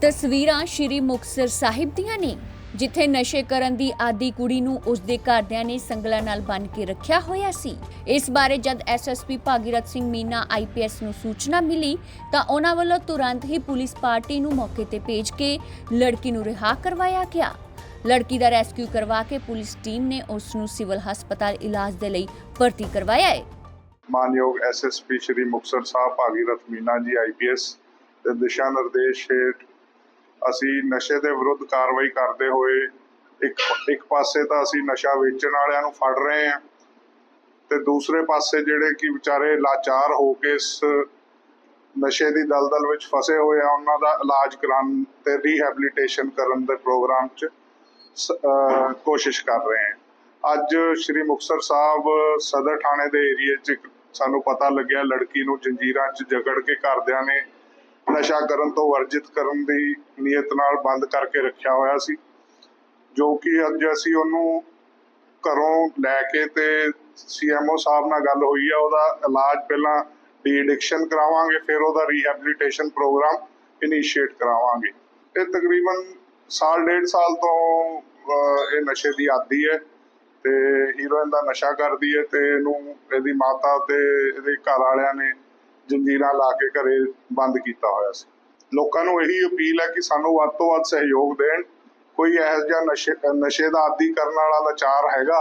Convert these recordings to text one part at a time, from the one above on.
ਤਸਵੀਰਾਂ ਸ਼੍ਰੀ ਮੁਕਤਸਰ ਸਾਹਿਬ ਦੀਆਂ ਨੇ, ਜਿੱਥੇ ਨਸ਼ੇ ਕਰਨ ਦੀ ਆਦੀ ਕੁੜੀ ਨੂੰ ਉਸਦੇ ਘਰਦਿਆਂ ਨੇ ਸੰਗਲਾਂ ਨਾਲ ਬੰਨ੍ਹ ਕੇ ਰੱਖਿਆ ਹੋਇਆ ਸੀ। ਇਸ ਬਾਰੇ ਜਦ ਐਸਐਸਪੀ ਭਾਗੀਰਥ ਸਿੰਘ ਮੀਨਾ ਆਈਪੀਐਸ ਨੂੰ ਸੂਚਨਾ ਮਿਲੀ, ਤਾਂ ਉਹਨਾਂ ਵੱਲੋਂ ਤੁਰੰਤ ਹੀ ਪੁਲਿਸ ਪਾਰਟੀ ਨੂੰ ਮੌਕੇ ਤੇ ਭੇਜ ਕੇ ਲੜਕੀ ਨੂੰ ਰਿਹਾ ਕਰਵਾਇਆ ਗਿਆ। ਲੜਕੀ ਦਾ ਰੈਸਕਿਊ ਕਰਵਾ ਕੇ ਪੁਲਿਸ ਟੀਮ ਨੇ ਉਸ ਨੂੰ ਸਿਵਲ ਹਸਪਤਾਲ ਇਲਾਜ ਦੇ ਲਈ ਭਰਤੀ ਕਰਵਾਇਆ ਹੈ। ਮਾਨਯੋਗ ਐਸਐਸਪੀ ਸ਼੍ਰੀ ਮੁਕਤਸਰ ਸਾਹਿਬ ਭਾਗੀਰਥ ਮੀਨਾ ਜੀ ਆਈਪੀਐਸ ਦੇ ਦਿਸ਼ਾ ਨਿਰਦੇਸ਼ ਹੇਠ ਅਸੀਂ ਨਸ਼ੇ ਦੇ ਵਿਰੁੱਧ ਕਾਰਵਾਈ ਕਰਦੇ ਹੋਏ ਇੱਕ ਇੱਕ ਪਾਸੇ ਤਾਂ ਅਸੀਂ ਨਸ਼ਾ ਵੇਚਣ ਵਾਲਿਆਂ ਨੂੰ ਫੜ ਰਹੇ ਹਾਂ ਤੇ ਦੂਸਰੇ ਪਾਸੇ ਜਿਹੜੇ ਕਿ ਵਿਚਾਰੇ ਲਾਚਾਰ ਹੋ ਕੇ ਇਸ ਨਸ਼ੇ ਦੀ ਦਲਦਲ ਵਿੱਚ ਫਸੇ ਹੋਏ ਆ, ਉਹਨਾਂ ਦਾ ਇਲਾਜ ਕਰਾਉਣ ਤੇ ਰੀਹੈਬਿਲਿਟੇਸ਼ਨ ਕਰਨ ਦੇ ਪ੍ਰੋਗਰਾਮ 'ਚ ਅਹ, ਕੋਸ਼ਿਸ਼ ਕਰ ਰਹੇ ਹਾਂ। ਅੱਜ ਸ਼੍ਰੀ ਮੁਕਤਸਰ ਸਾਹਿਬ ਸਦਰ ਥਾਣੇ ਦੇ ਏਰੀਏ 'ਚ ਸਾਨੂੰ ਪਤਾ ਲੱਗਿਆ, ਲੜਕੀ ਨੂੰ ਜੰਜੀਰਾਂ 'ਚ ਜਕੜ ਕੇ ਘਰਦਿਆਂ ਨੇ ਨਸ਼ਾ ਕਰਨ ਤੋਂ ਵਰਜਿਤ ਕਰਨ ਦੀ ਨੀਅਤ ਨਾਲ ਬੰਦ ਕਰਕੇ ਰੱਖਿਆ ਹੋਇਆ ਸੀ, ਜੋ ਕਿ ਅੱਜ ਅਸੀਂ ਉਹਨੂੰ ਘਰੋਂ ਲੈ ਕੇ ਤੇ ਸੀਐਮਓ ਸਾਹਿਬ ਨਾਲ ਗੱਲ ਹੋਈ ਆ, ਉਹਦਾ ਇਲਾਜ ਪਹਿਲਾਂ ਡੀ ਐਡਿਕਸ਼ਨ ਕਰਾਵਾਂਗੇ, ਫਿਰ ਉਹਦਾ ਰੀਹੈਬਿਲਿਟੇਸ਼ਨ ਪ੍ਰੋਗਰਾਮ ਇਨੀਸ਼ੀਏਟ ਕਰਾਵਾਂਗੇ। ਇਹ ਤਕਰੀਬਨ ਸਾਲ, ਡੇਢ ਸਾਲ ਤੋਂ ਇਹ ਨਸ਼ੇ ਦੀ ਆਦੀ ਹੈ ਤੇ ਹੀਰੋਇਨ ਦਾ ਨਸ਼ਾ ਕਰਦੀ ਹੈ ਤੇ ਇਹਨੂੰ, ਇਹਦੀ ਮਾਤਾ ਤੇ ਇਹਦੇ ਘਰ ਵਾਲਿਆਂ ਨੇ ਜੰਜੀਰਾਂ ਲਾ ਕੇ ਘਰੇ ਬੰਦ ਕੀਤਾ ਹੋਇਆ ਸੀ। ਲੋਕਾਂ ਨੂੰ ਇਹੀ ਅਪੀਲ ਹੈ ਕਿ ਸਾਨੂੰ ਵੱਧ ਤੋਂ ਵੱਧ ਸਹਿਯੋਗ ਦੇਣ। ਕੋਈ ਇਹੋ ਜਿਹਾ ਨਸ਼ੇ ਨਸ਼ੇ ਦਾ ਆਦੀ ਕਰਨ ਵਾਲਾ ਲਾਚਾਰ ਹੈਗਾ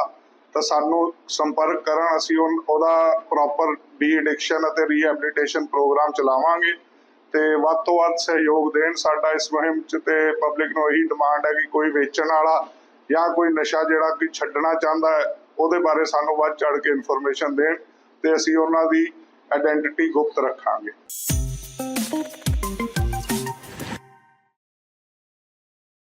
ਤਾਂ ਸਾਨੂੰ ਸੰਪਰਕ ਕਰਨ, ਅਸੀਂ ਉਹਦਾ ਪ੍ਰੋਪਰ ਡੀ ਐਡਿਕਸ਼ਨ ਅਤੇ ਰੀਹੈਬਿਲਿਟੇਸ਼ਨ ਪ੍ਰੋਗਰਾਮ ਚਲਾਵਾਂਗੇ ਤੇ ਵੱਧ ਤੋਂ ਵੱਧ ਸਹਿਯੋਗ ਦੇਣ। ਸਾਡਾ ਇਸ ਮੁਹਿੰਮ 'ਚ ਤੇ ਪਬਲਿਕ ਨੂੰ ਇਹੀ ਡਿਮਾਂਡ ਹੈ ਕਿ ਕੋਈ ਵੇਚਣ ਵਾਲਾ ਜਾਂ ਕੋਈ ਨਸ਼ਾ ਜਿਹੜਾ ਕਿ ਛੱਡਣਾ ਚਾਹੁੰਦਾ ਹੈ, ਉਹਦੇ ਬਾਰੇ ਸਾਨੂੰ ਵੱਧ ਚੜ ਕੇ ਇਨਫੋਰਮੇਸ਼ਨ ਦੇਣ ਤੇ ਅਸੀਂ ਉਹਨਾਂ ਦੀ ਆਇਡੈਂਟੀਟੀ ਗੁਪਤ ਰੱਖਾਂਗੇ।